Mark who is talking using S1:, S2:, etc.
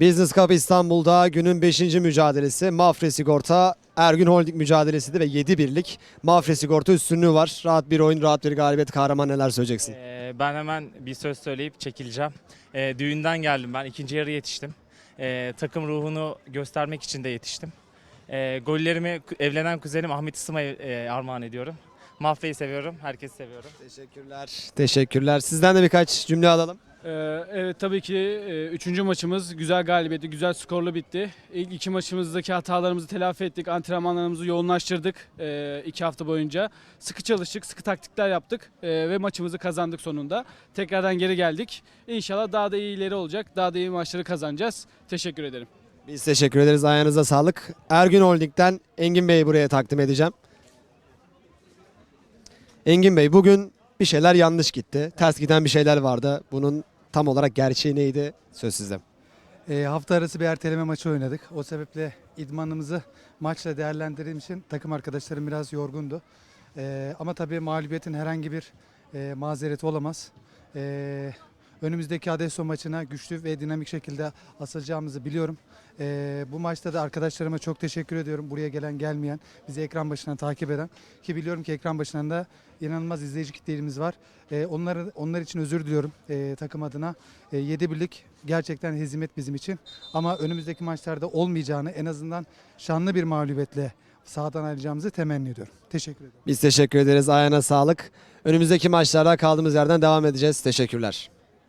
S1: Business Cup İstanbul'da günün 5. mücadelesi Mafre Sigorta Ergün Holding mücadelesiydi ve 7 birlik Mafre Sigorta üstünlüğü var. Rahat bir oyun, rahat bir galibiyet. Kahraman neler söyleyeceksin?
S2: Ee, ben hemen bir söz söyleyip çekileceğim. Ee, düğünden geldim ben. ikinci yarı yetiştim. Ee, takım ruhunu göstermek için de yetiştim. Ee, gollerimi evlenen kuzenim Ahmet Isım'a e, armağan ediyorum. Mafyayı seviyorum. Herkesi seviyorum.
S1: Teşekkürler. Teşekkürler. Sizden de birkaç cümle alalım.
S3: Ee, evet tabii ki e, üçüncü maçımız güzel galibiyeti, güzel skorlu bitti. İlk iki maçımızdaki hatalarımızı telafi ettik, antrenmanlarımızı yoğunlaştırdık e, iki hafta boyunca. Sıkı çalıştık, sıkı taktikler yaptık e, ve maçımızı kazandık sonunda. Tekrardan geri geldik. İnşallah daha da iyileri olacak, daha da iyi maçları kazanacağız. Teşekkür ederim.
S1: Biz teşekkür ederiz. Ayağınıza sağlık. Ergün Holding'den Engin Bey'i buraya takdim edeceğim. Engin Bey bugün bir şeyler yanlış gitti. Ters giden bir şeyler vardı. Bunun tam olarak gerçeği neydi? Söz sizde.
S4: E, hafta arası bir erteleme maçı oynadık. O sebeple idmanımızı maçla değerlendirdiğim için takım arkadaşlarım biraz yorgundu. E, ama tabii mağlubiyetin herhangi bir e, mazereti olamaz. E, önümüzdeki Adesso maçına güçlü ve dinamik şekilde asılacağımızı biliyorum. E, bu maçta da arkadaşlarıma çok teşekkür ediyorum. Buraya gelen gelmeyen, bizi ekran başından takip eden. Ki biliyorum ki ekran başından da inanılmaz izleyici kitlerimiz var. E, onları, onlar için özür diliyorum e, takım adına. E, 7 birlik gerçekten hezimet bizim için. Ama önümüzdeki maçlarda olmayacağını en azından şanlı bir mağlubiyetle sahadan ayrılacağımızı temenni ediyorum. Teşekkür ederim.
S1: Biz teşekkür ederiz. Ayağına sağlık. Önümüzdeki maçlarda kaldığımız yerden devam edeceğiz. Teşekkürler.